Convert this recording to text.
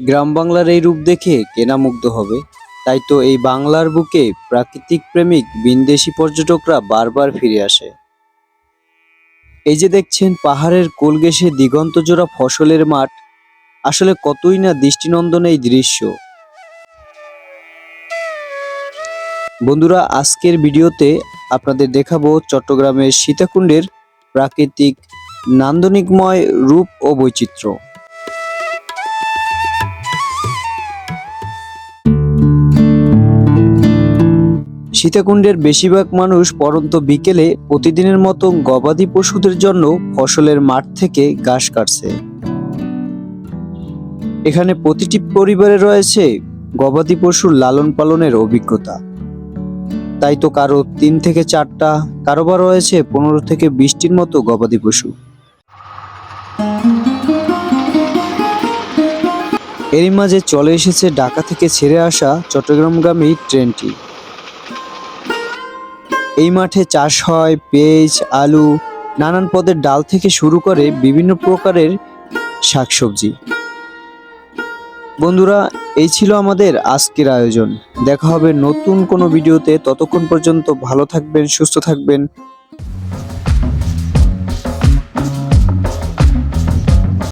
গ্রাম বাংলার এই রূপ দেখে কেনা মুগ্ধ হবে। তাই তো এই বাংলার বুকে প্রাকৃতিক প্রেমিক, বিনদেশি পর্যটকরা বারবার ফিরে আসে। এই যে দেখছেন পাহাড়ের কোল ঘেঁষে দিগন্ত জোড়া ফসলের মাঠ, আসলে কতই না দৃষ্টিনন্দন এই দৃশ্য। বন্ধুরা, আজকের ভিডিওতে আপনাদের দেখাবো চট্টগ্রামের সীতাকুণ্ডের প্রাকৃতিক, নান্দনিকময় রূপ ও বৈচিত্র্য। সীতাকুণ্ডের বেশিরভাগ মানুষ পরন্ত বিকেলে প্রতিদিনের মতো গবাদি পশুদের জন্য ফসলের মাঠ থেকে ঘাস কাটছে। এখানে প্রতিটি পরিবারে রয়েছে গবাদি পশুর লালন পালনের অভিজ্ঞতা। তাই তো কারও তিন থেকে চারটা, কারও বা রয়েছে পনেরো থেকে বিশটির মতো গবাদি পশু। এরই মাঝে চলে এসেছে ঢাকা থেকে ছেড়ে আসা চট্টগ্রামগামী ট্রেনটি। এই মাঠে চাষ হয় পেঁয়াজ, আলু, নানান পদের ডাল থেকে শুরু করে বিভিন্ন প্রকারের শাকসবজি। বন্ধুরা, এই ছিল আমাদের আজকের আয়োজন। দেখা হবে নতুন কোনো ভিডিওতে। ততক্ষণ পর্যন্ত ভালো থাকবেন, সুস্থ থাকবেন।